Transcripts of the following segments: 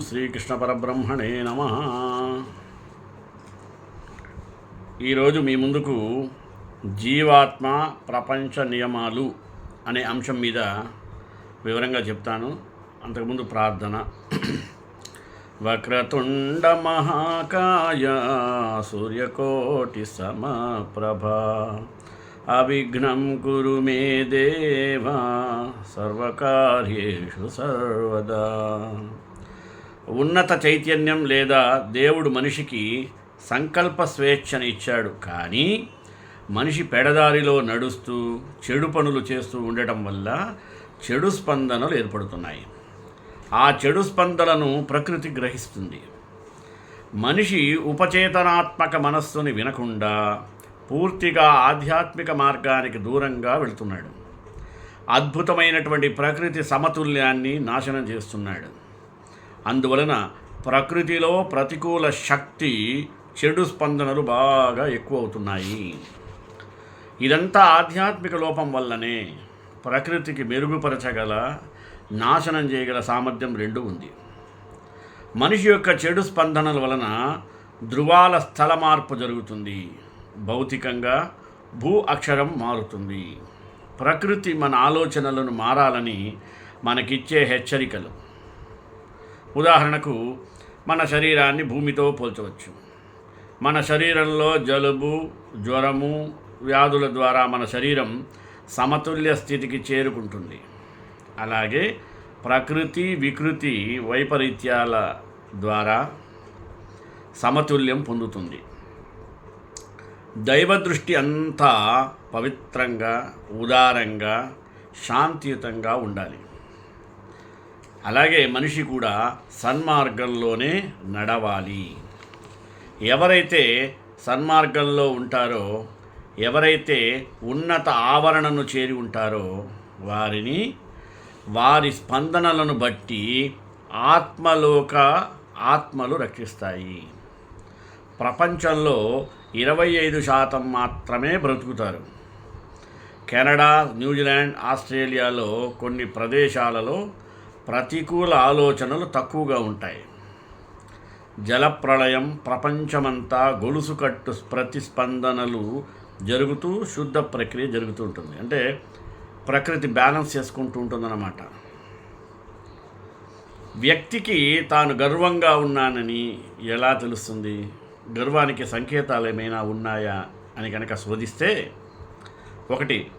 శ్రీకృష్ణ పరబ్రహ్మణే నమ. ఈరోజు మీ ముందుకు జీవాత్మ ప్రపంచ నియమాలు అనే అంశం మీద వివరంగా చెప్తాను. అంతకుముందు ప్రార్థన. వక్రతుండ మహాకాయ సూర్యకోటి సమప్రభ. అవిఘ్నం కురు మే దేవా సర్వకార్యేషు సర్వదా. ఉన్నత చైతన్యం లేదా దేవుడు మనిషికి సంకల్ప స్వేచ్ఛను ఇచ్చాడు. కానీ మనిషి పెడదారిలో నడుస్తూ చెడు పనులు చేస్తూ ఉండటం వల్ల చెడు స్పందనలు ఏర్పడుతున్నాయి. ఆ చెడు స్పందనను ప్రకృతి గ్రహిస్తుంది. మనిషి ఉపచేతనాత్మక మనస్సుని వినకుండా పూర్తిగా ఆధ్యాత్మిక మార్గానికి దూరంగా వెళ్తున్నాడు. అద్భుతమైనటువంటి ప్రకృతి సమతుల్యాన్ని నాశనం చేస్తున్నాడు. అందువలన ప్రకృతిలో ప్రతికూల శక్తి చెడు స్పందనలు బాగా ఎక్కువ అవుతున్నాయి ఇదంతా ఆధ్యాత్మిక లోపం వల్లనే ప్రకృతికి మెరుగుపరచగల నాశనం చేయగల సామర్థ్యం రెండు ఉంది. మనిషి యొక్క చెడు స్పందనల వలన ధృవాల స్థల మార్పు జరుగుతుంది. భౌతికంగా భూ అక్షరం మారుతుంది. ప్రకృతి మన ఆలోచనలను మారాలని మనకిచ్చే హెచ్చరికలు. ఉదాహరణకు మన శరీరాన్ని భూమితో పోల్చవచ్చు. మన శరీరంలో జలుబు జ్వరము వ్యాధుల ద్వారా మన శరీరం సమతుల్య స్థితికి చేరుకుంటుంది. అలాగే ప్రకృతి వికృతి వైపరీత్యాల ద్వారా సమతుల్యం పొందుతుంది. దైవ దృష్టి అంతా పవిత్రంగా ఉదారంగా శాంతియుతంగా ఉండాలి. అలాగే మనిషి కూడా సన్మార్గంలోనే నడవాలి. ఎవరైతే సన్మార్గంలో ఉంటారో ఎవరైతే ఉన్నత ఆవరణను చేరి ఉంటారో వారిని వారి స్పందనలను బట్టి ఆత్మలోక ఆత్మలు రక్షిస్తాయి. ప్రపంచంలో ఇరవై ఐదు శాతం మాత్రమే బ్రతుకుతారు. కెనడా న్యూజిలాండ్ ఆస్ట్రేలియాలో కొన్ని ప్రదేశాలలో ప్రతికూల ఆలోచనలు తక్కువగా ఉంటాయి. జలప్రళయం ప్రపంచమంతా గొలుసుకట్టు ప్రతిస్పందనలు జరుగుతూ శుద్ధ ప్రక్రియ జరుగుతూ ఉంటుంది. అంటే ప్రకృతి బ్యాలెన్స్ చేసుకుంటూ ఉంటుందన్నమాట. వ్యక్తికి తాను గర్వంగా ఉన్నానని ఎలా తెలుస్తుంది? గర్వానికి సంకేతాలు ఏమైనా ఉన్నాయా అని కనుక శోధిస్తే ఒకటి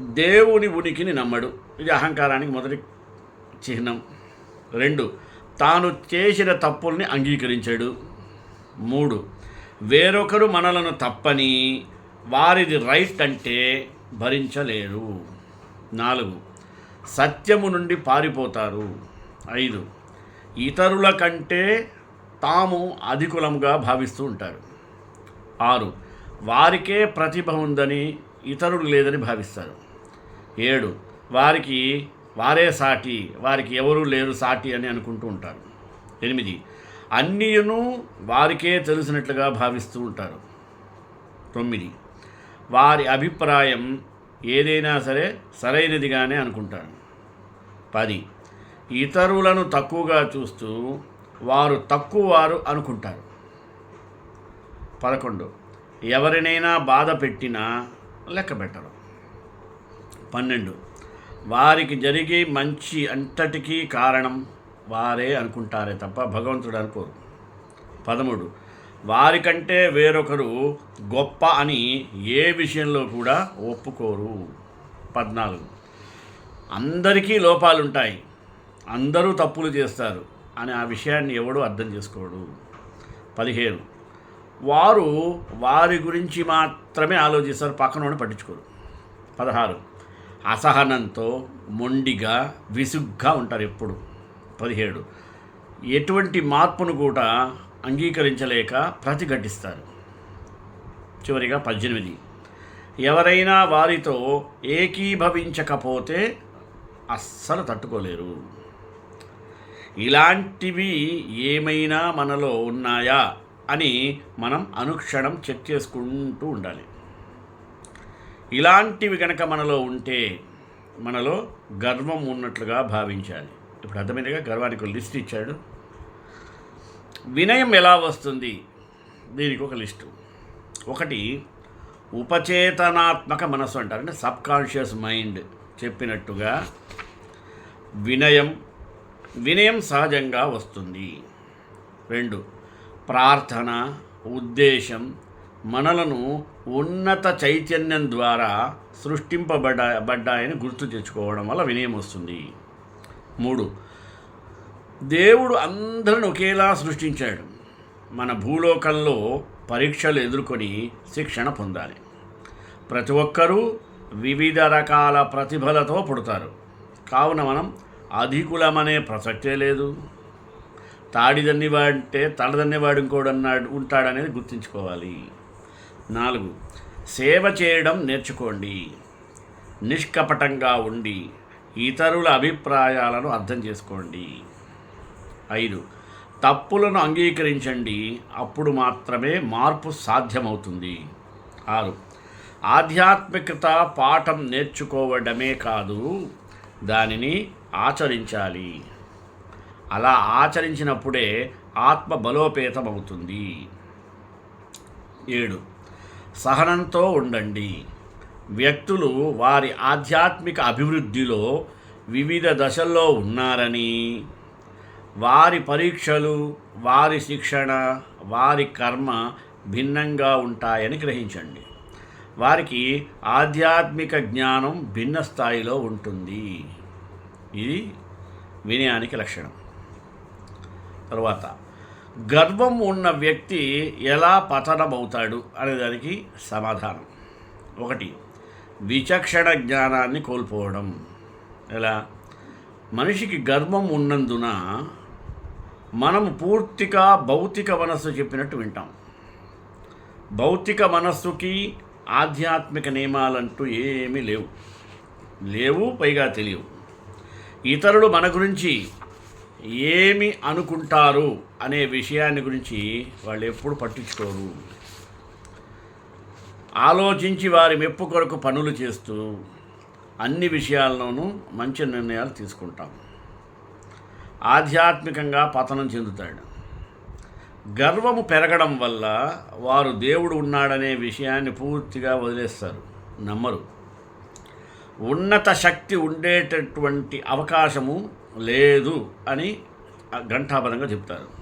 దేవుని ఉనికిని నమ్మడు. ఇది అహంకారానికి మొదటి చిహ్నం రెండు తాను చేసిన తప్పుల్ని అంగీకరించాడు. మూడు వేరొకరు మనలను తప్పని వారిది రైట్ అంటే భరించలేరు. నాలుగు సత్యము నుండి పారిపోతారు. ఐదు ఇతరుల కంటే తాము అధికులంగా భావిస్తూ ఉంటారు. ఆరు వారికే ప్రతిభ ఉందని ఇతరులు లేదని భావిస్తారు. ఏడు వారికి వారే సాటి వారికి ఎవరూ లేరు సాటి అని అనుకుంటూ ఉంటారు. ఎనిమిది అన్నీయును వారికే తెలిసినట్లుగా భావిస్తూ ఉంటారు. తొమ్మిది వారి అభిప్రాయం ఏదైనా సరే సరైనదిగానే అనుకుంటారు. పది ఇతరులను తక్కువగా చూస్తూ వారు తక్కువ వారు అనుకుంటారు. పదకొండు ఎవరినైనా బాధ పెట్టినా లెక్క పెట్టరు. పన్నెండు వారికి జరిగే మంచి అంతటికీ కారణం వారే అనుకుంటారే తప్ప భగవంతుడు అనుకోరు. పదమూడు. వారికంటే వేరొకరు గొప్ప అని ఏ విషయంలో కూడా ఒప్పుకోరు. పద్నాలుగు. అందరికీ లోపాలుంటాయి. అందరూ తప్పులు చేస్తారు అని ఆ విషయాన్ని ఎవడూ అర్థం చేసుకోడు. పదిహేను. వారు వారి గురించి మాత్రమే ఆలోచిస్తారు పక్కనోడు పట్టించుకోరు. పదహారు. అసహనంతో మొండిగా విసుగ్గా ఉంటారు ఎప్పుడు. పదిహేడు. ఎటువంటి మార్పును కూడా అంగీకరించలేక ప్రతిఘటిస్తారు. చివరిగా పద్దెనిమిది. ఎవరైనా వారితో ఏకీభవించకపోతే అస్సలు తట్టుకోలేరు. ఇలాంటివి ఏమైనా మనలో ఉన్నాయా అని మనం అనుక్షణం చెక్ చేసుకుంటూ ఉండాలి. ఇలాంటివి కనుక మనలో ఉంటే మనలో గర్వం ఉన్నట్లుగా భావించాలి. ఇప్పుడు అర్థమైనగా గర్వానికి ఒక లిస్ట్ ఇచ్చాడు. వినయం ఎలా వస్తుంది? దీనికి ఒక లిస్టు. ఒకటి ఉపచేతనాత్మక మనసు అంటారు. అంటే సబ్ కాన్షియస్ మైండ్ చెప్పినట్టుగా వినయం వినయం సహజంగా వస్తుంది. రెండు ప్రార్థన ఉద్దేశం మనలను ఉన్నత చైతన్యం ద్వారా సృష్టింపబడ్డ బడ్డాయని గుర్తు తెచ్చుకోవడం వల్ల వినయం వస్తుంది. మూడు దేవుడు అందరిని ఒకేలా సృష్టించాడు. మన భూలోకంలో పరీక్షలు ఎదుర్కొని శిక్షణ పొందాలి. ప్రతి ఒక్కరూ వివిధ రకాల ప్రతిభలతో పుడతారు. కావున మనం అధికులమనే ప్రసక్తే లేదు. తాడిదన్ని వాడితే తలదన్ని వాడు ఇంకోడు అన్నాడు ఉంటాడనేది గుర్తుంచుకోవాలి. నాలుగు. సేవ చేయడం నేర్చుకోండి. నిష్కపటంగా ఉండి ఇతరుల అభిప్రాయాలను అర్థం చేసుకోండి. ఐదు. తప్పులను అంగీకరించండి. అప్పుడు మాత్రమే మార్పు సాధ్యమవుతుంది. ఆరు. ఆధ్యాత్మికత పాఠం నేర్చుకోవడమే కాదు దానిని ఆచరించాలి. అలా ఆచరించినప్పుడే ఆత్మ బలోపేతమవుతుంది. ఏడు. సహనంతో ఉండండి. వ్యక్తులు వారి ఆధ్యాత్మిక అభివృద్ధిలో వివిధ దశల్లో ఉన్నారని. వారి పరీక్షలు వారి శిక్షణ వారి కర్మ భిన్నంగా ఉంటాయని గ్రహించండి. వారికి ఆధ్యాత్మిక జ్ఞానం భిన్న స్థాయిలో ఉంటుంది. ఇది వినయానికి లక్షణం. తర్వాత గర్వం ఉన్న వ్యక్తి ఎలా పతనమవుతాడు అనే దానికి సమాధానం. ఒకటి విచక్షణ జ్ఞానాన్ని కోల్పోవడం. ఎలా? మనిషికి గర్వం ఉన్నందున మనము పూర్తిగా భౌతిక మనస్సు చెప్పినట్టు వింటాం. భౌతిక మనస్సుకి ఆధ్యాత్మిక నియమాలంటూ ఏమీ లేవు. లేవు పైగా తెలియవు. ఇతరులు మన గురించి ఏమి అనుకుంటారు? అనే విషయాన్ని గురించి వాళ్ళు ఎప్పుడు పట్టించుకోరు. ఆలోచించి వారి మెప్పు కొరకు పనులు చేస్తూ అన్ని విషయాల్లోనూ మంచి నిర్ణయాలు తీసుకుంటాం. ఆధ్యాత్మికంగా పతనం చెందుతాడు. గర్వము పెరగడం వల్ల వారు దేవుడు ఉన్నాడనే విషయాన్ని పూర్తిగా వదిలేస్తారు. నమ్మరు. ఉన్నత శక్తి ఉండేటటువంటి అవకాశము లేదు అని ఘంటాపరంగా చెప్తారు.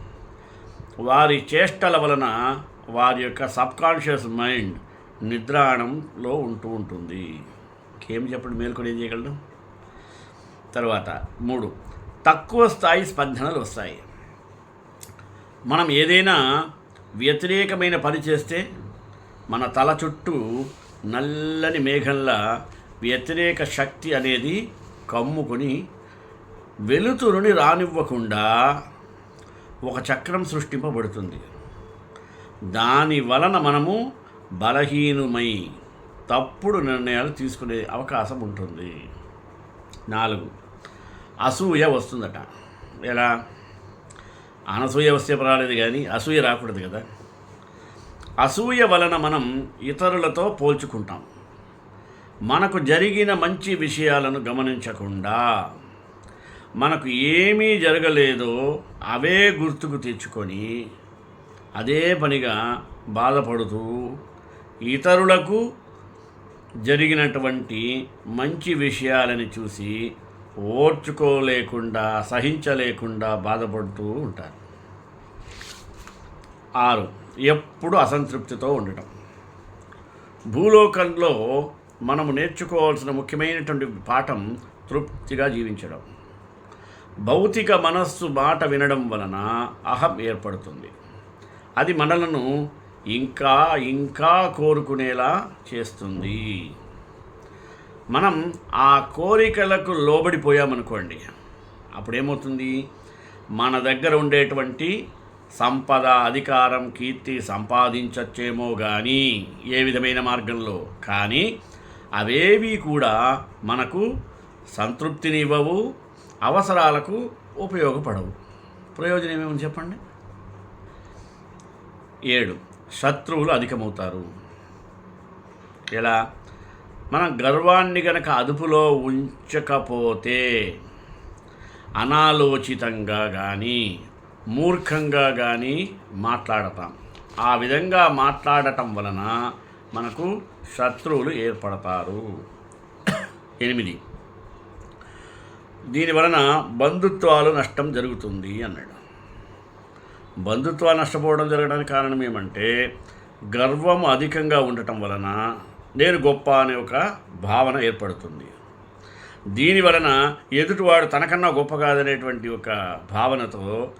వారి చేష్టల వలన వారి యొక్క సబ్కాన్షియస్ మైండ్ నిద్రాణంలో ఉంటూ ఉంటుంది. ఇంకేం చెప్పండి? మేల్కొని ఏం చేయగలడం తర్వాత మూడు. తక్కువ స్థాయి స్పందనలు వస్తాయి. మనం ఏదైనా వ్యతిరేకమైన పని చేస్తే మన తల చుట్టూ నల్లని మేఘంలా వ్యతిరేక శక్తి అనేది కమ్ముకొని వెలుతురుని రానివ్వకుండా ఒక చక్రం సృష్టింపబడుతుంది. దాని వలన మనము బలహీనమై తప్పుడు నిర్ణయాలు తీసుకునే అవకాశం ఉంటుంది. నాలుగు అసూయ వస్తుందట. ఎలా? అనసూయ వస్తే పర్వాలేదు కానీ అసూయ రాకూడదు కదా. అసూయ వలన మనం ఇతరులతో పోల్చుకుంటాం. మనకు జరిగిన మంచి విషయాలను గమనించకుండా మనకు ఏమీ జరగలేదో అవే గుర్తుకు తెచ్చుకొని అదే పనిగా బాధపడుతూ ఇతరులకు జరిగినటువంటి మంచి విషయాలని చూసి ఓర్చుకోలేకుండా సహించలేకుండా బాధపడుతూ ఉంటారు. ఆరు ఎప్పుడు అసంతృప్తితో ఉండటం. భూలోకంలో మనము నేర్చుకోవాల్సిన ముఖ్యమైనటువంటి పాఠం తృప్తిగా జీవించడం. భౌతిక మనస్సు మాట వినడం వలన అహం ఏర్పడుతుంది. అది మనలను ఇంకా ఇంకా కోరుకునేలా చేస్తుంది. మనం ఆ కోరికలకు లోబడిపోయామనుకోండి అప్పుడేమవుతుంది? మన దగ్గర ఉండేటువంటి సంపద అధికారం కీర్తి సంపాదించచ్చేమో కానీ ఏ విధమైన మార్గంలో? కానీ అవేవి కూడా మనకు సంతృప్తినివ్వవు అవసరాలకు ఉపయోగపడవు. ప్రయోజనం ఏమేమి చెప్పండి? ఏడు. శత్రువులు అధికమవుతారు. ఎలా? మనం గర్వాన్ని గనక అదుపులో ఉంచకపోతే అనాలోచితంగా కానీ మూర్ఖంగా కానీ మాట్లాడతాం. ఆ విధంగా మాట్లాడటం వలన మనకు శత్రువులు ఏర్పడతారు. ఎనిమిది. దీని వలన బంధుత్వాలు నష్టం జరుగుతుంది అన్నాడు. బంధుత్వాలు నష్టపోవడం జరగడానికి కారణం ఏమంటే గర్వం అధికంగా ఉండటం వలన నేను గొప్ప అనే ఒక భావన ఏర్పడుతుంది. దీని వలన ఎదుటివాడు తనకన్నా గొప్ప కాదనేటువంటి ఒక భావనతో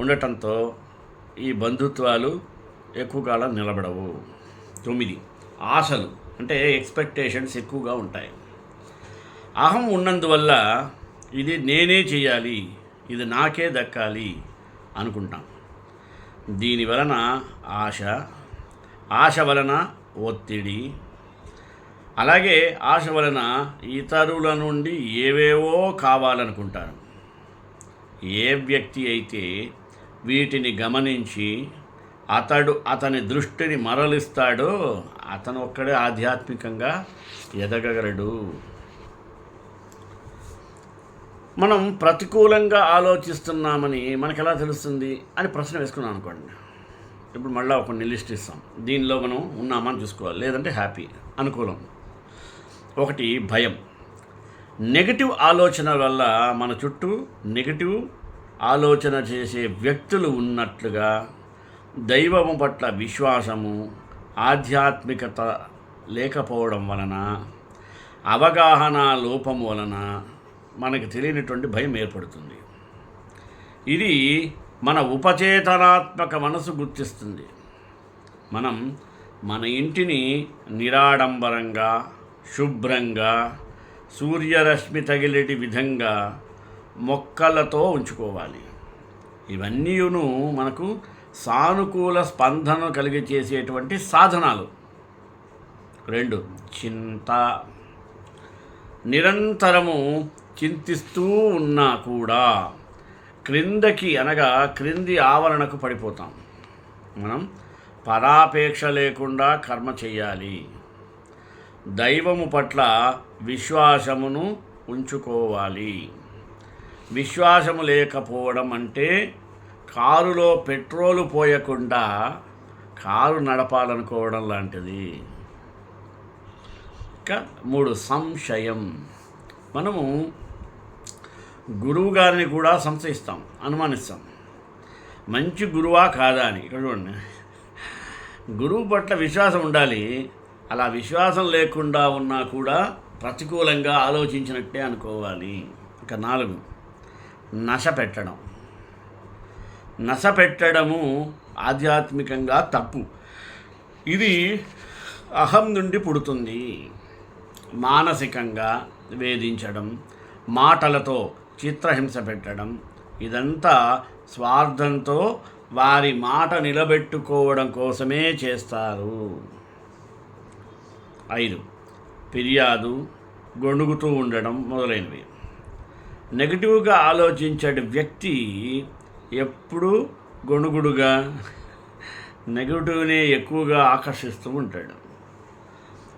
ఉండటంతో ఈ బంధుత్వాలు ఎక్కువ కాలం నిలబడవు. తొమ్మిది ఆశలు అంటే ఎక్స్పెక్టేషన్స్ ఎక్కువగా ఉంటాయి. అహం ఉన్నందువల్ల ఇది నేనే చేయాలి ఇది నాకే దక్కాలి అనుకుంటాం. దీని వలన ఆశ ఆశ వలన ఒత్తిడి అలాగే ఆశ వలన ఇతరుల నుండి ఏవేవో కావాలనుకుంటారు. ఏ వ్యక్తి అయితే వీటిని గమనించి అతడు అతని దృష్టిని మరలిస్తాడో అతను ఒక్కడే ఆధ్యాత్మికంగా ఎదగగలడు. మనం ప్రతికూలంగా ఆలోచిస్తున్నామని మనకు ఎలా తెలుస్తుంది అని ప్రశ్న వేసుకున్నాం అనుకోండి. ఇప్పుడు మళ్ళీ ఒక లిస్ట్ ఇస్తాం. దీనిలో మనం ఉన్నామని చూసుకోవాలి. లేదంటే హ్యాపీ అనుకూలం. ఒకటి భయం. నెగటివ్ ఆలోచన వల్ల మన చుట్టూ నెగటివ్ ఆలోచన చేసే వ్యక్తులు ఉన్నట్లుగా దైవము పట్ల విశ్వాసము ఆధ్యాత్మికత లేకపోవడం వలన అవగాహన లోపం వలన మనకు తెలియనటువంటి భయం ఏర్పడుతుంది. ఇది మన ఉపచేతనాత్మక మనసు గుర్తిస్తుంది. మనం మన ఇంటిని నిరాడంబరంగా శుభ్రంగా సూర్యరశ్మి తగిలేటి విధంగా మొక్కలతో ఉంచుకోవాలి. ఇవన్నీను మనకు సానుకూల స్పందన కలిగి చేసేటువంటి సాధనాలు. రెండు చింత. నిరంతరము చింతిస్తూ ఉన్నా కూడా క్రిందకి అనగా క్రింది ఆవరణకు పడిపోతాం. మనం పరాపేక్ష లేకుండా కర్మ చేయాలి దైవము పట్ల విశ్వాసమును ఉంచుకోవాలి. విశ్వాసము లేకపోవడం అంటే కారులో పెట్రోలు పోయకుండా కారు నడపాలనుకోవడం లాంటిది. ఇంకా మూడు సంశయం. మనము గురువు గారిని కూడా సంశయిస్తాం అనుమానిస్తాం. మంచి గురువా కాదా అని. ఇక్కడ చూడండి. గురువు పట్ల విశ్వాసం ఉండాలి. అలా విశ్వాసం లేకుండా ఉన్నా కూడా ప్రతికూలంగా ఆలోచించినట్టే అనుకోవాలి. ఇక నాలుగు. నశ పెట్టడం. నశ పెట్టడము ఆధ్యాత్మికంగా తప్పు. ఇది అహం నుండి పుడుతుంది. మానసికంగా వేధించడం మాటలతో చిత్రహింస పెట్టడం. ఇదంతా స్వార్థంతో వారి మాట నిలబెట్టుకోవడం కోసమే చేస్తారు. ఐదు. ఫిర్యాదు గొణుగుతూ ఉండడం మొదలైనవి. నెగిటివ్గా ఆలోచించే వ్యక్తి ఎప్పుడూ గొణుగుడుగా నెగిటివ్నే ఎక్కువగా ఆకర్షిస్తూ ఉంటాడు.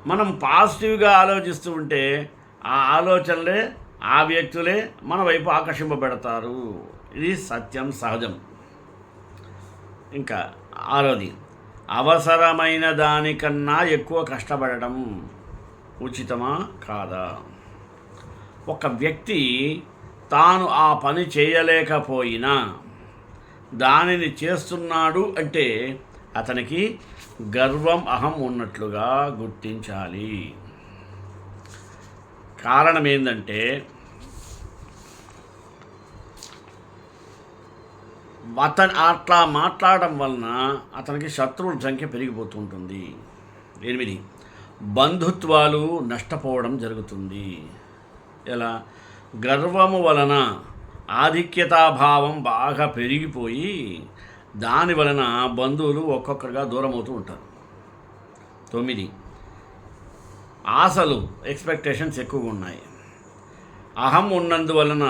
మనం పాజిటివ్గా ఆలోచిస్తూ ఉంటే ఆ ఆలోచనలే ఆ వ్యక్తులే మన వైపు ఆకర్షింపబడతారు. ఇది సత్యం సహజం. ఇంకా ఆరోది అవసరమైన దానికన్నా ఎక్కువ కష్టపడడం ఉచితమా కాదా? ఒక వ్యక్తి తాను ఆ పని చేయలేకపోయినా దానిని చేస్తున్నాడు అంటే అతనికి గర్వం అహం ఉన్నట్లుగా గుర్తించాలి. కారణం ఏంటంటే అతను అట్లా మాట్లాడడం వలన అతనికి శత్రువుల సంఖ్య పెరిగిపోతుంటుంది. ఎనిమిది. బంధుత్వాలు నష్టపోవడం జరుగుతుంది. ఎలా? గర్వము వలన ఆధిక్యతాభావం బాగా పెరిగిపోయి దాని వలన బంధువులు ఒక్కొక్కరుగా దూరం అవుతూ ఉంటారు. తొమ్మిది. ఆశలు ఎక్స్పెక్టేషన్స్ ఎక్కువగా ఉన్నాయి. అహం ఉన్నందువలన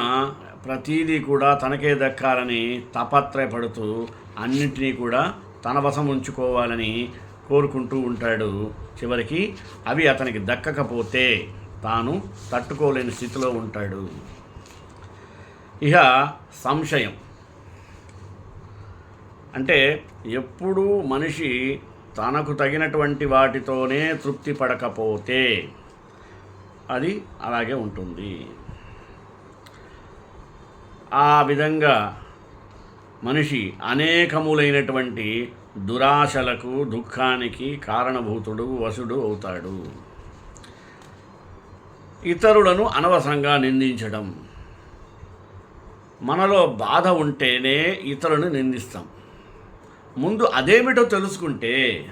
ప్రతీదీ కూడా తనకే దక్కాలని తపత్రయపడుతూ అన్నింటినీ కూడా తన వశం ఉంచుకోవాలని కోరుకుంటూ ఉంటాడు. చివరికి అవి అతనికి దక్కకపోతే తాను తట్టుకోలేని స్థితిలో ఉంటాడు. ఇక సంశయం. అంటే ఎప్పుడూ మనిషి తనకు తగినటువంటి వాటితోనే తృప్తి పడకపోతే అది అలాగే ఉంటుంది. ఆ విధంగా మనిషి అనేకములైనటువంటి దురాశలకు దుఃఖానికి కారణభూతుడు వసుడు అవుతాడు. ఇతరులను అనవసరంగా నిందించడం. మనలో బాధ ఉంటేనే ఇతరులను నిందిస్తాం. ముందు అదేమిటో తెలుసుకుంటే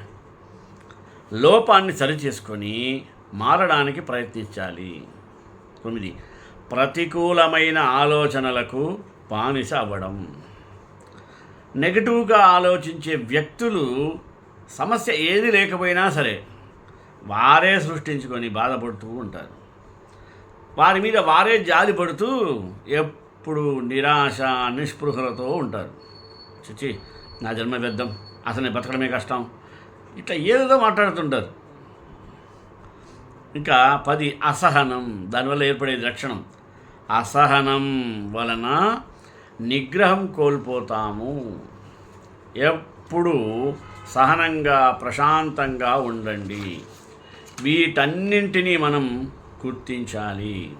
లోపాన్ని సరిచేసుకొని మారడానికి ప్రయత్నించాలి. తొమ్మిది ప్రతికూలమైన ఆలోచనలకు బానిస అవ్వడం. నెగటివ్గా ఆలోచించే వ్యక్తులు సమస్య ఏది లేకపోయినా సరే వారే సృష్టించుకొని బాధపడుతూ ఉంటారు. వారి మీద వారే జాలి పడుతూ ఎప్పుడు నిరాశ నిస్పృహలతో ఉంటారు. చిచి నా జన్మ వ్యర్థం. అసలు నేను బతకడమే కష్టం. ఇట్లా ఏదేదో మాట్లాడుతుంటారు. ఇంకా పది అసహనం దానివల్ల ఏర్పడే లక్షణం. అసహనం వలన నిగ్రహం కోల్పోతాము. ఎప్పుడు సహనంగా ప్రశాంతంగా ఉండండి. వీటన్నింటినీ మనం గుర్తించాలి.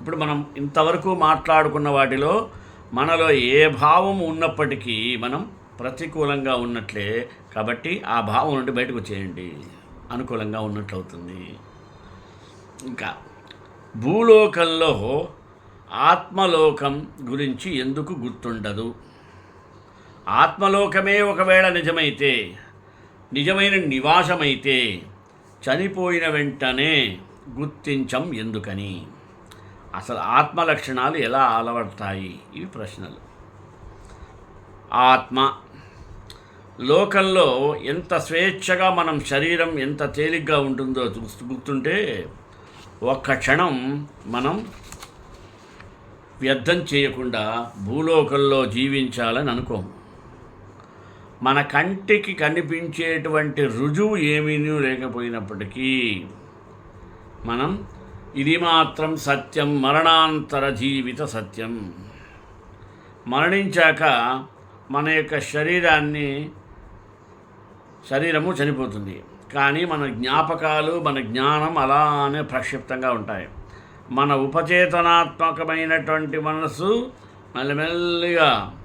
ఇప్పుడు మనం ఇంతవరకు మాట్లాడుకున్న వాటిలో మనలో ఏ భావం ఉన్నప్పటికీ మనం ప్రతికూలంగా ఉన్నట్లే కాబట్టి ఆ భావం నుండి బయటకు వచ్చేయండి. అనుకూలంగా ఉన్నట్లవుతుంది. ఇంకా భూలోకంలో ఆత్మలోకం గురించి ఎందుకు గుర్తుండదు? ఆత్మలోకమే ఒకవేళ నిజమైతే నిజమైన నివాసమైతే చనిపోయిన వెంటనే గుర్తించం ఎందుకని? అసలు ఆత్మ లక్షణాలు ఎలా అలవడతాయి? ఇవి ప్రశ్నలు. ఆత్మ. లోకంలో ఎంత స్వేచ్ఛగా మనం శరీరం ఎంత తేలిగ్గా ఉంటుందో చూస్తూ గుర్తుంటే ఒక్క క్షణం మనం వ్యర్థం చేయకుండా భూలోకంలో జీవించాలని అనుకోము. మన కంటికి కనిపించేటువంటి రుజువు ఏమీ లేకపోయినప్పటికీ మనం ఇది మాత్రం సత్యం మరణాంతర జీవిత సత్యం. మరణించాక మన యొక్క శరీరాన్ని శరీరము చనిపోతుంది. కానీ మన జ్ఞాపకాలు మన జ్ఞానం అలానే ప్రక్షిప్తంగా ఉంటాయి. మన ఉపచేతనాత్మకమైనటువంటి మనసు మెల్లమెల్లిగా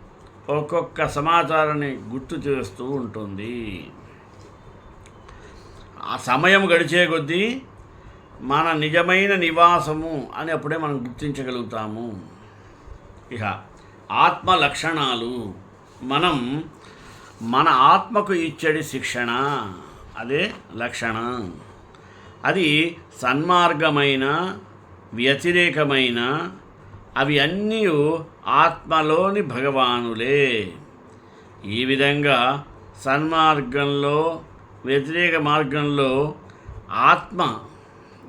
ఒక్కొక్క సమాచారాన్ని గుర్తు చేస్తూ ఉంటుంది. ఆ సమయం గడిచే కొద్దీ మన నిజమైన నివాసము అని అప్పుడే మనం గుర్తించగలుగుతాము. ఇక ఆత్మ లక్షణాలు. మనం మన ఆత్మకు ఇచ్చడి శిక్షణ. అదే లక్షణ. అది సన్మార్గమైన వ్యతిరేకమైన అవి అన్నీ ఆత్మలోని భగవానులే. ఈ విధంగా సన్మార్గంలో వ్యతిరేక మార్గంలో ఆత్మ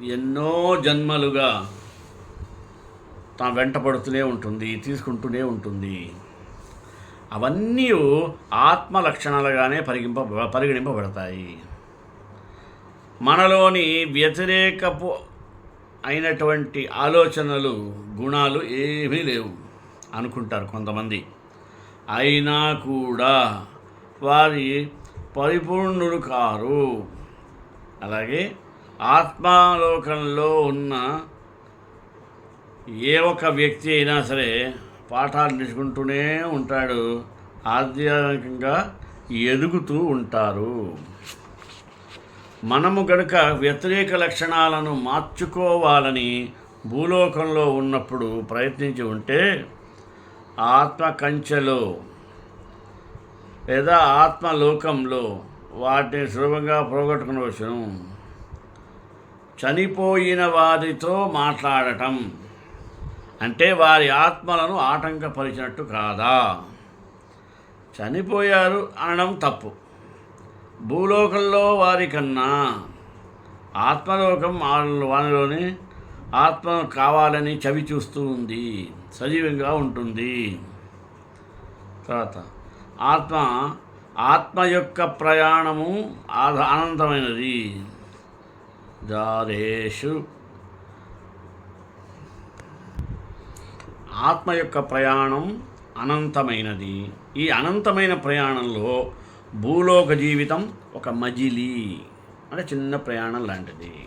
ఎన్నో జన్మలుగా తా వెంటపడుతూనే ఉంటుంది తీసుకుంటూనే ఉంటుంది. అవన్నీ ఆత్మ లక్షణాలుగానే పరిగింప పరిగణింపబడతాయి. మనలోని వ్యతిరేకపు అయినటువంటి ఆలోచనలు గుణాలు ఏమీ లేవు అనుకుంటారు కొంతమంది. అయినా కూడా వారి పరిపూర్ణులు కారు. అలాగే ఆత్మాలోకంలో ఉన్న ఏ ఒక్క వ్యక్తి అయినా సరే పాఠాలు నేర్చుకుంటూనే ఉంటాడు. ఆధ్యాత్మికంగా ఎదుగుతూ ఉంటారు. మనము గనుక వ్యతిరేక లక్షణాలను మార్చుకోవాలని భూలోకంలో ఉన్నప్పుడు ప్రయత్నించి ఉంటే ఆత్మ కంచెలో లేదా ఆత్మలోకంలో వాటిని సులభంగా పోగొట్టుకునవచ్చును. చనిపోయిన వారితో మాట్లాడటం అంటే వారి ఆత్మలను ఆటంకపరిచినట్టు కాదా? చనిపోయారు అనడం తప్పు. భూలోకంలో వారి కన్నా ఆత్మలోకం వారిలోని ఆత్మ కావాలని చవి చూస్తూ ఉంది సజీవంగా ఉంటుంది. తర్వాత ఆత్మ ఆత్మ యొక్క ప్రయాణము అనంతమైనది దారేషు ఆత్మ యొక్క ప్రయాణం అనంతమైనది. ఈ అనంతమైన ప్రయాణంలో భూలోక జీవితం ఒక మజిలి అంటే చిన్న ప్రయాణం లాంటిది.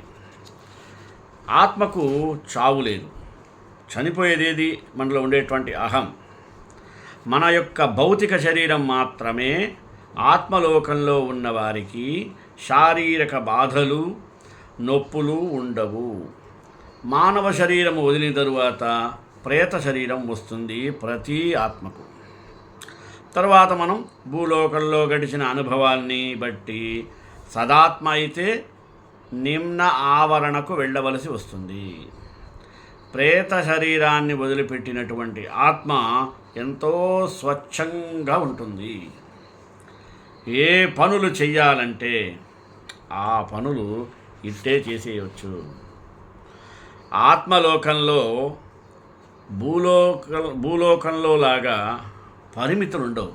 ఆత్మకు చావు లేదు. చనిపోయేదేది మనలో ఉండేటువంటి అహం. మన యొక్క భౌతిక శరీరం మాత్రమే ఆత్మలోకంలో ఉన్నవారికి శారీరక బాధలు నొప్పులు ఉండవు. మానవ శరీరం వదిలిన తరువాత ప్రేత శరీరం వస్తుంది ప్రతి ఆత్మకు. తర్వాత మనం భూలోకంలో గడిచిన అనుభవాల్ని బట్టి సదాత్మ అయితే నిమ్న ఆవరణకు వెళ్ళవలసి వస్తుంది. ప్రేత శరీరాన్ని వదిలిపెట్టినటువంటి ఆత్మ ఎంతో స్వచ్ఛంగా ఉంటుంది. ఏ పనులు చెయ్యాలంటే ఆ పనులు ఇట్టే చేసేయవచ్చు ఆత్మలోకంలో భూలోక భూలోకంలో లాగా పరిమితులు ఉండవు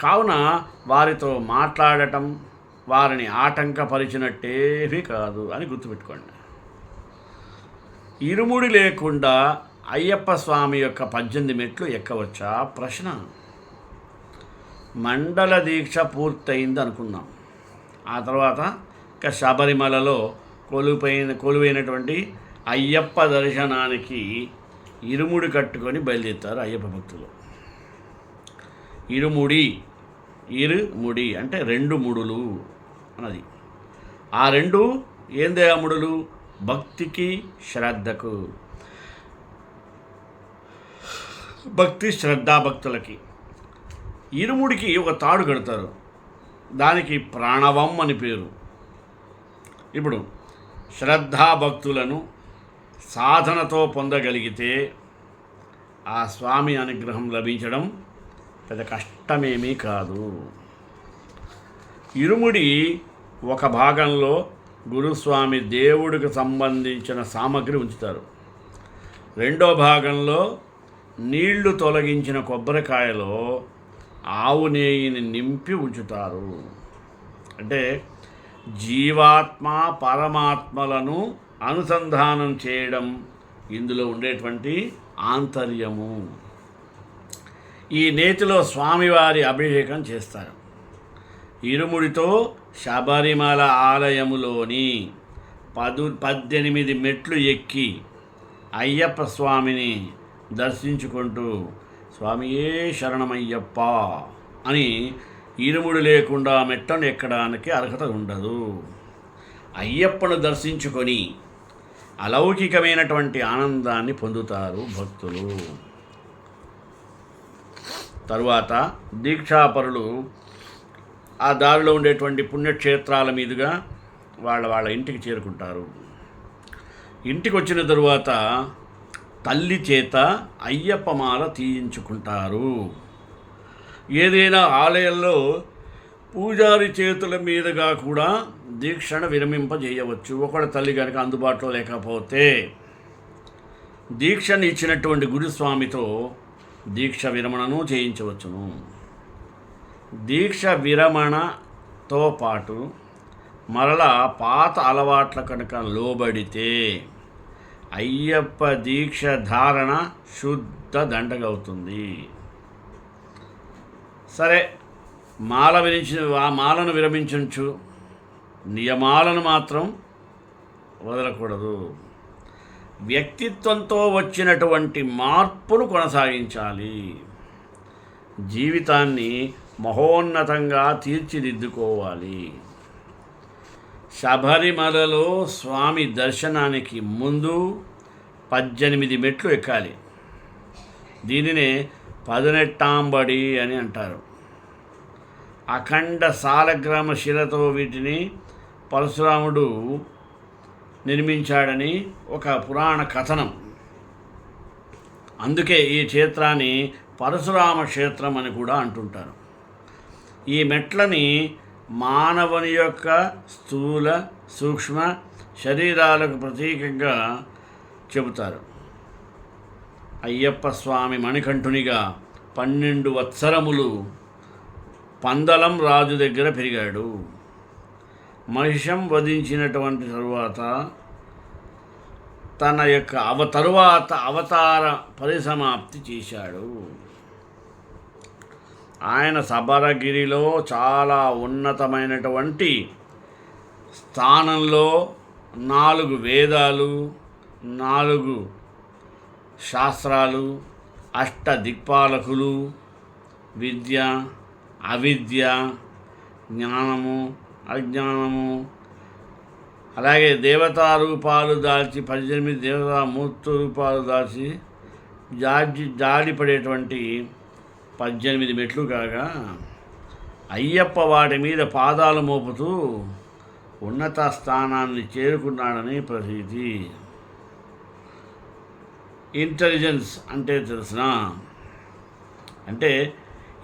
కావున వారితో మాట్లాడటం వారిని ఆటంకపరిచినట్టేవి కాదు అని గుర్తుపెట్టుకోండి. ఇరుముడి లేకుండా అయ్యప్ప స్వామి యొక్క పద్దెనిమిది మెట్లు ఎక్కవచ్చా? ప్రశ్న. మండల దీక్ష పూర్తయింది అనుకుందాం ఆ తర్వాత ఇక శబరిమలలో కొలుపైన కొలువైనటువంటి అయ్యప్ప దర్శనానికి ఇరుముడి కట్టుకొని బయలుదేరుతారు అయ్యప్ప భక్తులు. ఇరుముడి ఇరుముడి అంటే రెండు ముడులు అన్నది. ఆ రెండు ఏందే ఆ ముడులు? భక్తికి శ్రద్ధకు. భక్తి శ్రద్ధా భక్తులకి. ఇరుముడికి ఒక తాడు కడతారు. దానికి ప్రాణవం అని పేరు. ఇప్పుడు శ్రద్ధాభక్తులను సాధనతో పొందగలిగితే ఆ స్వామి అనుగ్రహం లభించడం పెద్ద కష్టమేమీ కాదు. ఇరుముడి ఒక భాగంలో గురుస్వామి దేవుడికి సంబంధించిన సామగ్రి ఉంచుతారు. రెండో భాగంలో నీళ్ళు తొలగించిన కొబ్బరికాయలో ఆవు నేయిని నింపి ఉంచుతారు. అంటే జీవాత్మ పరమాత్మలను అనుసంధానం చేయడం ఇందులో ఉండేటువంటి ఆంతర్యము. ఈ నేతిలో స్వామివారి అభిషేకం చేస్తారు. ఇరుముడితో శబరిమల ఆలయములోని పదు పద్దెనిమిది మెట్లు ఎక్కి అయ్యప్ప స్వామిని దర్శించుకుంటూ స్వామియే శరణమయ్యప్ప అని ఇరుముడు లేకుండా మెట్టను ఎక్కడానికి అర్హత ఉండదు. అయ్యప్పను దర్శించుకొని అలౌకికమైనటువంటి ఆనందాన్ని పొందుతారు భక్తులు. తరువాత దీక్షాపరులు ఆ దారిలో ఉండేటువంటి పుణ్యక్షేత్రాల మీదుగా వాళ్ళ వాళ్ళ ఇంటికి చేరుకుంటారు. ఇంటికి వచ్చిన తరువాత తల్లి చేత అయ్యప్ప మాల తీయించుకుంటారు. ఏదైనా ఆలయంలో పూజారి చేతుల మీదుగా కూడా దీక్షణ విరమింపజేయవచ్చు. ఒకటి తల్లి కనుక అందుబాటులో లేకపోతే దీక్షను ఇచ్చినటువంటి గురుస్వామితో దీక్ష విరమణను చేయించవచ్చును. దీక్ష విరమణతో పాటు మరలా పాత అలవాట్ల కనుక లోబడితే అయ్యప్ప దీక్ష ధారణ శుద్ధ దండగవుతుంది. సరే మాల విరించి ఆ మాలను విరమించు నియమాలను మాత్రం వదలకూడదు. వ్యక్తిత్వంతో వచ్చినటువంటి మార్పును కొనసాగించాలి. జీవితాన్ని మహోన్నతంగా తీర్చిదిద్దుకోవాలి. శబరిమలలో స్వామి దర్శనానికి ముందు పద్దెనిమిది మెట్లు ఎక్కాలి. దీనినే పదినెట్టాంబడి అని అంటారు. అఖండ సాలగ్రామ శిలతో వీటిని పరశురాముడు నిర్మించాడని ఒక పురాణ కథనం. అందుకే ఈ క్షేత్రాన్ని పరశురామ క్షేత్రం అని కూడా అంటుంటారు. ఈ మెట్లని మానవుని యొక్క స్థూల సూక్ష్మ శరీరాలకు ప్రతీకంగా చెబుతారు. అయ్యప్ప స్వామి మణికంఠునిగా పన్నెండు వత్సరములు పందలం రాజు దగ్గర పెరిగాడు. మహిషం వధించినటువంటి తరువాత తన యొక్క అవ తరువాత అవతార పరిసమాప్తి చేశాడు. ఆయన సబరగిరిలో చాలా ఉన్నతమైనటువంటి స్థానంలో నాలుగు వేదాలు నాలుగు శాస్త్రాలు అష్ట దిక్పాలకులు విద్య అవిద్య జ్ఞానము అజ్ఞానము అలాగే దేవతా రూపాలు దాల్చి పద్దెనిమిది దేవతా మూర్త రూపాలు దాల్చి జాడి జాడిపడేటువంటి పద్దెనిమిది మెట్లు కాగా అయ్యప్ప వాటి మీద పాదాలు మోపుతూ ఉన్నత స్థానాన్ని చేరుకున్నాడని ప్రతీతి ఇంటెలిజెన్స్ అంటే తెలిసిన? అంటే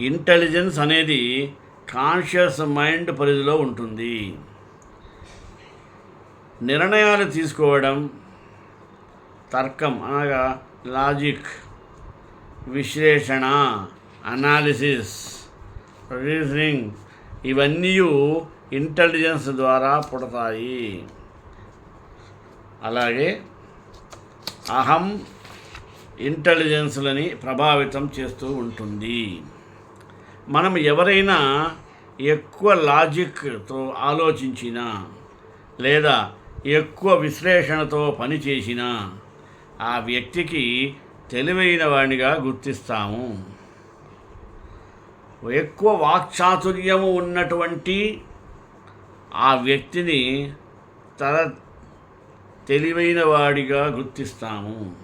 ఇంటెలిజెన్స్ అనేది కాన్షియస్ మైండ్ పరిధిలో ఉంటుంది. నిర్ణయాలు తీసుకోవడం తర్కం అనగా లాజిక్ విశ్లేషణ అనాలిసిస్ రీజనింగ్ ఇవన్నీ ఇంటెలిజెన్స్ ద్వారా పుడతాయి. అలాగే అహం ఇంటెలిజెన్స్లని ప్రభావితం చేస్తూ ఉంటుంది. మనం ఎవరైనా ఎక్కువ లాజిక్తో ఆలోచించినా లేదా ఎక్కువ విశ్లేషణతో పనిచేసినా ఆ వ్యక్తికి తెలివైన వాడిగా గుర్తిస్తాము. ఎక్కువ వాక్చాతుర్యము ఉన్నటువంటి ఆ వ్యక్తిని తల తెలివైన వాడిగా గుర్తిస్తాము.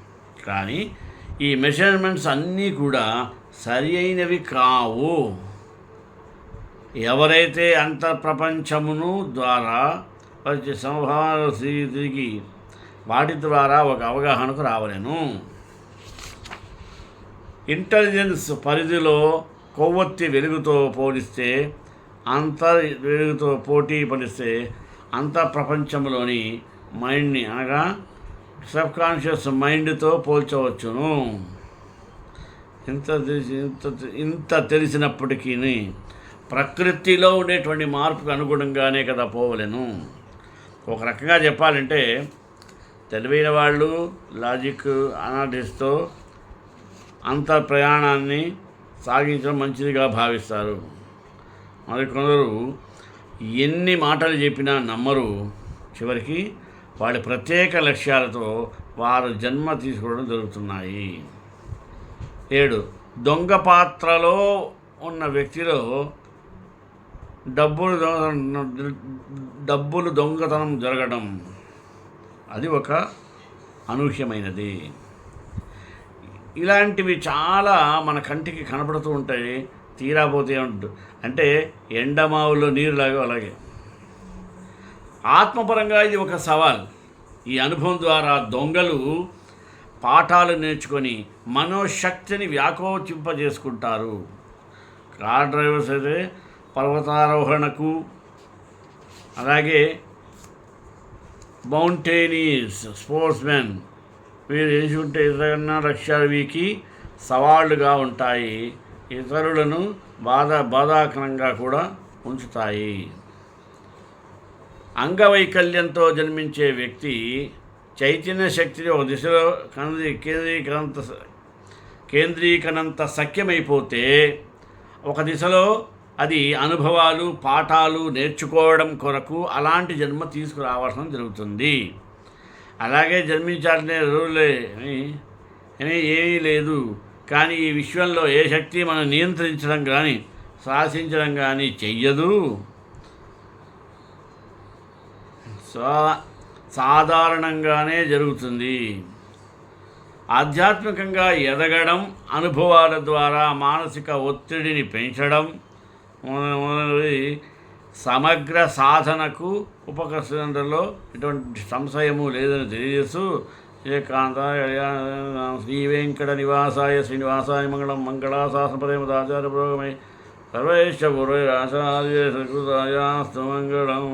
కానీ ఈ మెజర్మెంట్స్ అన్నీ కూడా సరి అయినవి కావు. ఎవరైతే అంతర్ప్రపంచమును ద్వారా వచ్చే సమభావాలు తిరిగి వాటి ద్వారా ఒక అవగాహనకు రావలేను. ఇంటెలిజెన్స్ పరిధిలో కొవ్వొత్తి వెలుగుతో పోలిస్తే అంతర్ వెలుగుతో పోటీ పడిస్తే అంత ప్రపంచంలోని మైండ్ని అనగా సబ్కాన్షియస్ మైండ్తో పోల్చవచ్చును. ఇంత తెలిసి ఇంత ఇంత తెలిసినప్పటికీ ప్రకృతిలో ఉండేటువంటి మార్పుకు అనుగుణంగానే కదా పోవలేను. ఒక రకంగా చెప్పాలంటే తెలివైన వాళ్ళు లాజిక్ అనాలిసిస్తో అంత ప్రయాణాన్ని సాగించడం మంచిదిగా భావిస్తారు. మరికొందరు ఎన్ని మాటలు చెప్పినా నమ్మరు. చివరికి వాళ్ళ ప్రత్యేక లక్ష్యాలతో వారు జన్మ తీసుకోవడం జరుగుతున్నాయి. ఏడు దొంగ పాత్రలో ఉన్న వ్యక్తిలో డబ్బులు డబ్బులు దొంగతనం జరగడం. అది ఒక అనూహ్యమైనది. ఇలాంటివి చాలా మన కంటికి కనపడుతూ ఉంటాయి. తీరాపోతే ఉంటుంది అంటే ఎండమావులో నీరులాగా అలాగే. ఆత్మపరంగా ఇది ఒక సవాల్. ఈ అనుభవం ద్వారా దొంగలు పాఠాలు నేర్చుకొని మనోశక్తిని వ్యాకోచింపజేసుకుంటారు. కార్ డ్రైవర్స్ అయితే పర్వతారోహణకు అలాగే మౌంటైనీస్ స్పోర్ట్స్ మెన్ వీరు ఎంచుకుంటే ఇతరులన్నా లక్ష్యాలు వీకి సవాళ్ళుగా ఉంటాయి. ఇతరులను బాధ బాధాకరంగా కూడా ఉంచుతాయి. అంగవైకల్యంతో జన్మించే వ్యక్తి చైతన్య శక్తిని ఒక దిశలో కేంద్రీకరణంత కేంద్రీకరణంత సఖ్యమైపోతే ఒక దిశలో అది అనుభవాలు పాఠాలు నేర్చుకోవడం కొరకు అలాంటి జన్మ తీసుకురావడం జరుగుతుంది. అలాగే జన్మించాలనే రూలే అని ఏమీ? లేదు. కానీ ఈ విశ్వంలో ఏ శక్తి మనం నియంత్రించడం కానీ శాసించడం కానీ చెయ్యదు. సా సాధారణంగానే జరుగుతుంది. ఆధ్యాత్మికంగా ఎదగడం అనుభవాల ద్వారా మానసిక ఒత్తిడిని పెంచడం సమగ్ర సాధనకు ఉపకరించడంలో ఎటువంటి సంశయము లేదని తెలియజేస్తూ ఏకాంత శ్రీ వెంకట నివాసాయ శ్రీనివాసాయ మంగళం మంగళాశాసనపదేమదాచార్య పురోగమై సర్వేశ్వర ఆచార్య సకృతాయాస్తు మంగళం.